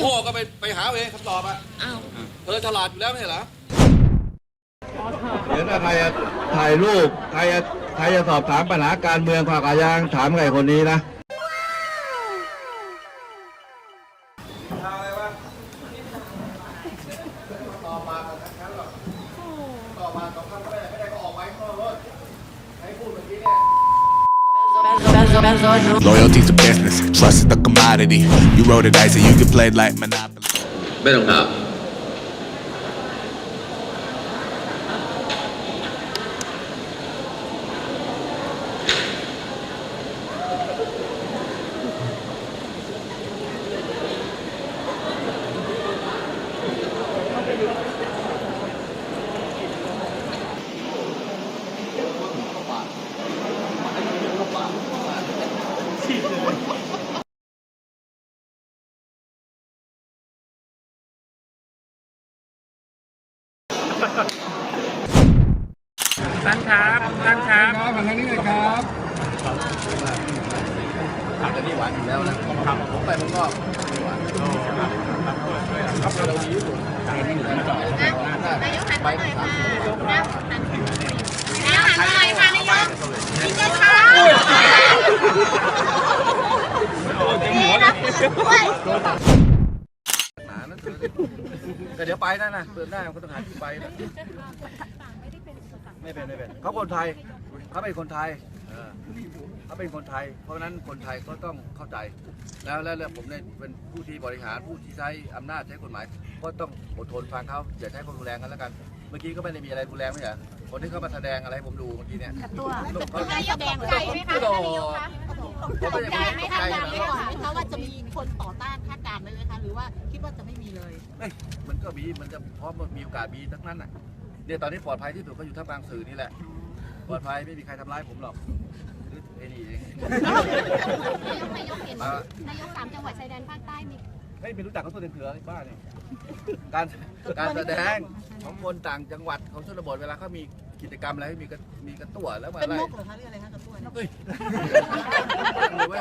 โง่ก็ไปไปหาเอาเองคำตอบอะอ้าวเธอฉลาดอยู่แล้วไม่ใช่เหรอ เดี๋ยวถ้าใครจะถ่ายรูปใครจะใครจะสอบถามปัญหาการเมืองภาคกายางถามใครคนนี้นะ Loyalty's a business, trust is a commodity. You roll the dice and you can play like Monopoly. ตั้งครับตั้งครับครับทางนี้เลยครับผักอันนี้หวานอยู่แล้วนะผมไปมันก็ไม่หวานเราดีที่สุดไปสามสิบนายกหันหน่อยค่ะนายกนี่จะช้านี่นะด้วย หนานะก็เดี๋ยว ไปนั่นนะเปิดได้มันก็ต้องหาที่ไปนะไม่เป็นไม่เป็นเขาคนไทยเขาเป็นคนไทยเออเขาเป็นคนไทย เพราะฉะนั้นคนไทยก็ต้องเข้าใจแล้วแล้วแล้วผมเนี่ยเป็นผู้ที่บริหารผู้ที่ใช้อำนาจใช้กฎหมาย ก็ต้องอดทนฟังเขาอย่าใช้ความรุนแรงกันแล้วกัน เมื่อกี้ก็ไม่ได้มีอะไรรุนแรงไม่ใช่เหรอคนที่เข้ามาแสดงอะไรให้ผมดูเมื่อกี้เนี่ยตัวเขานายกตกใจไหมคะโดนายกคะผมไม่ได้ใจไหมตกคะใจนายนะกไหมคะว่าจะมีคนต่อต้านคาดการณ์ไหมคะ หรือว่าคิดว่าจะไม่มีเลยเอ้ยมันก็มีมันจะพร้อมมันมีโอกาสมีทั้งนั้นน่ะเนี่ยตอนนี้ปลอดภัยที่สุดก็อยู่ท่ามกลางสื่อนี่แหละปลอดภัยไม่มีใครทำร้ายผมหรอกหรือไอ้นี่เองนายกนายกเห็นนายกสามจังหวัดชายแดนภาคใต้มีเฮ้ยไม่รู้จักเขาตัวเด็นเถือไอ้บ้าเนี่ยการการแสดงของคนต่างจังหวัดของชนบทเวลาเขามีกิจกรรมอะไรมีกระมีกระตั้วแล้วมาเป็นอะไรนกเหรอคะหรืออะไรคะกระตุ้นเฮ้ย เว้ย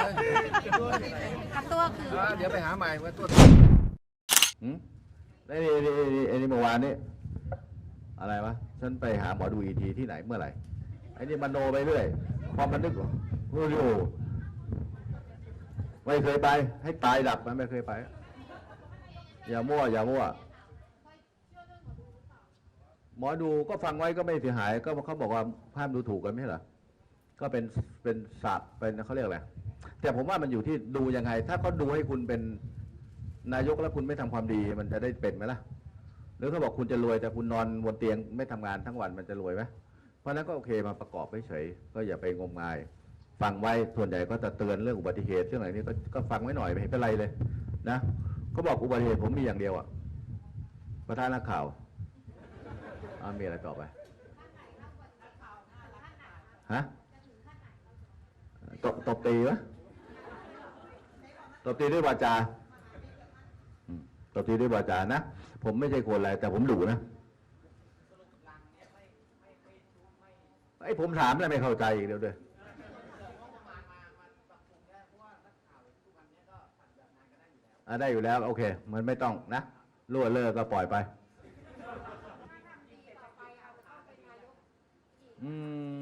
กระตัวคืออ่าเดี๋ยวไปหาใหม่ว่าตัวหืมไอ้นี่ไอ้นี่ไอ้นี่เมื่อวานนี้อะไรวะ ฉันไปหาหมอดูอีกทีที่ไหนเมื่อไหร่ ไอ้นี่มันโนไปเรื่อยพอมันนึกว่าโอ้โหไม่เคยไป ให้ตายดับมันไม่เคยไป อย่ามั่ว อย่ามั่ว หมอดูก็ฟังไว้ก็ไม่เสียหาย ก็เขาบอกว่าห้ามดูถูกกันไม่ใช่เหรอ ก็เป็นเป็นศาสตร์เป็นเขาเรียกอะไรแต่ผมว่ามันอยู่ที่ดูยังไง ถ้าเขาดูให้คุณเป็นนายกแล้วคุณไม่ทำความดี มันจะได้เป็นไหมล่ะ หรือเขาบอกคุณจะรวยแต่คุณนอนบนเตียงไม่ทำงานทั้งวันมันจะรวยไหมเพราะนั้นก็โอเคมาประกอบเฉยก็อย่าไปงมงาย ฟังไว้ส่วนใหญ่ก็จะเตือนเรื่องอุบัติเหตุเรื่องอะไรนี้ก็ก็ฟังไว้หน่อยไม่เป็นไรเลยนะเขาบอกอุบัติเหตุผมมีอย่างเดียวอะประธานนักข่าวอามีอะไรต่อไปฮะ ตบตบตีวะตบตีด้วยวาจาตบตีด้วยวาจานะ ผมไม่ใช่คนอะไร แต่ผมดุนะไอ้ผมถามแล้วไม่เข้าใจอีกเดี๋ยวด้วยอะได้อยู่แล้ว โอเค มันไม่ต้องนะรั่วเลิกก็ปล่อยไป อื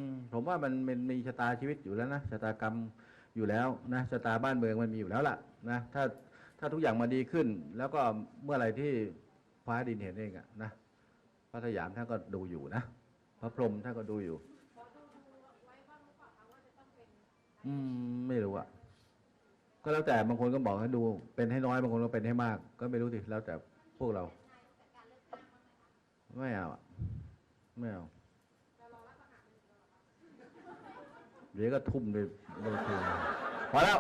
ม ผมว่ามันมันมีชะตาชีวิตอยู่แล้วนะชะตากรรมอยู่แล้วนะชะตาบ้านเมืองมันมีอยู่แล้วล่ะนะถ้าถ้าทุกอย่างมาดีขึ้น แล้วก็เมื่อไรที่ฟ้าดินเห็นเองอะนะพระสยามท่านก็ดูอยู่นะพระพรหมท่านก็ดูอยู่ อืมไม่รู้อะก็แล้วแต่บางคนก็บอกให้ดู เป็นให้น้อยบางคนก็เป็นให้มาก ก็ไม่รู้สิแล้วแต่พวกเรา ไม่เอาอะไม่เอา เดี๋ยวก็ทุ่มไปโดนคืนพอแล้ว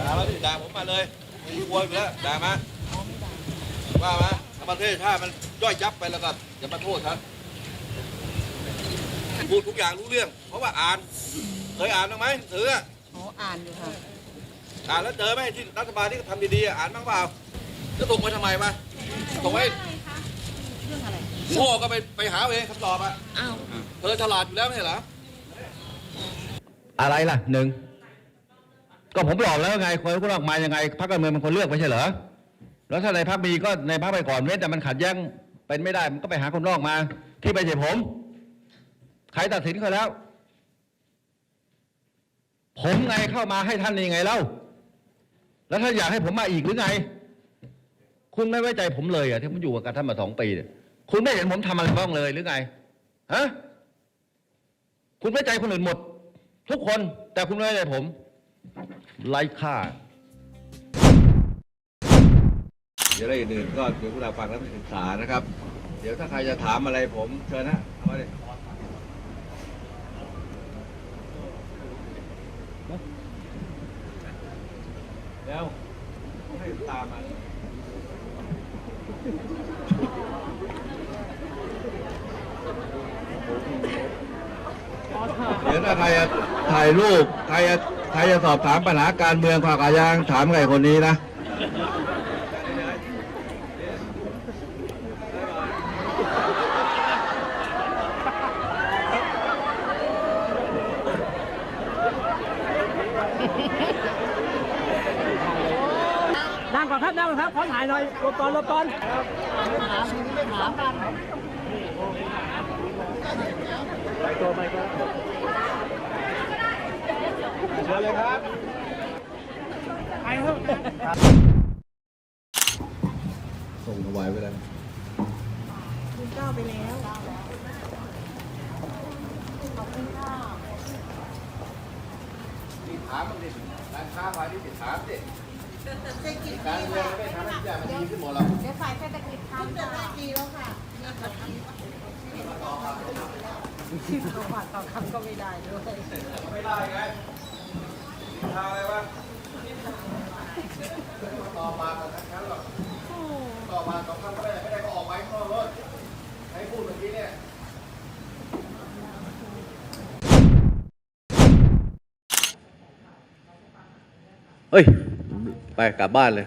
ด่ามาดิด่าผมมาเลยไม่กลัวอยู่แล้วด่ามาว่ามาถ้าประเทศชาติมันย่อยยับไปแล้วก็อย่ามาโทษครับพูดทุกอย่างรู้เรื่อง เพราะว่าอ่าน เคยอ่านบ้างไหมหนังสืออะอ๋ออ่านอยู่ค่ะอ่านแล้วเจอไหมที่รัฐบาลที่เขาทำดีๆอะอ่านบ้างเปล่าจะส่งไปทำไมมาส่งไว้เรื่องอะไร โง่ก็ไปไปหาเอาเองคำตอบอะอ้าว เธอฉลาดอยู่แล้วไม่ใช่เหรอ อะไรล่ะหนึ่งก็ผมบอกแล้วไงคนคนออกมายังไงพรรคการเมืองมันคนเลือกไม่ใช่เหรอแล้วถ้าในพรรคมีก็ในพรรคไปก่อนเว้นแต่มันขัดแย้งเป็นไม่ได้มันก็ไปหาคนนอกมา ที่ไม่ใช่ผม ใครตัดสินเขาแล้ว ผมไงเข้ามาให้ท่านยังไงเล่าแล้วท่านอยากให้ผมมาอีกหรือไง คุณไม่ไว้ใจผมเลยอะที่ผมอยู่กับท่านมาสองปีเนี่ย คุณไม่เห็นผมทำอะไรบ้างเลยหรือไงฮะคุณไว้ใจคนอื่นหมด ทุกคนแต่คุณไม่ไว้ใจผมไร้ค่าเดี๋ยวอะไรอื่นๆก็เดี๋ยวคุณฟังแล้วไปศึกษานะครับ เดี๋ยวถ้าใครจะถามอะไรผมเชิญนะเอามาเลยแล้วให้ตามมา เดี๋ยวถ้าใครจะถ่ายรูปใครจะใครจะสอบถามปัญหาการเมืองขวากายางถามไอ้คนนี้นะนั่งก่อนครับนั่งก่อนครับขอถ่ายหน่อยหลบก่อน หลบก่อนส่งถวายไปแล้วถามมันดิการค้าพาณิชย์ถามดิการเมืองไม่ทำให้ทุกอย่างมันดีขึ้นหมดหรอกเดี๋ยวฝ่ายเศรษฐกิจทำจะได้ดีแล้วค่ะ่บาทต่อคำก็ไม่ได้ด้วยไม่ได้ไงทาอะไรวะต่อมากับทั้งหรอกต่อมาสอครั้งก็ไม่ได้ไม่ได้ก็ออกไปข้างนอรถให้พูดเมื่อกี้เนี่ยเฮ้ย ไปกลับบ้านเลย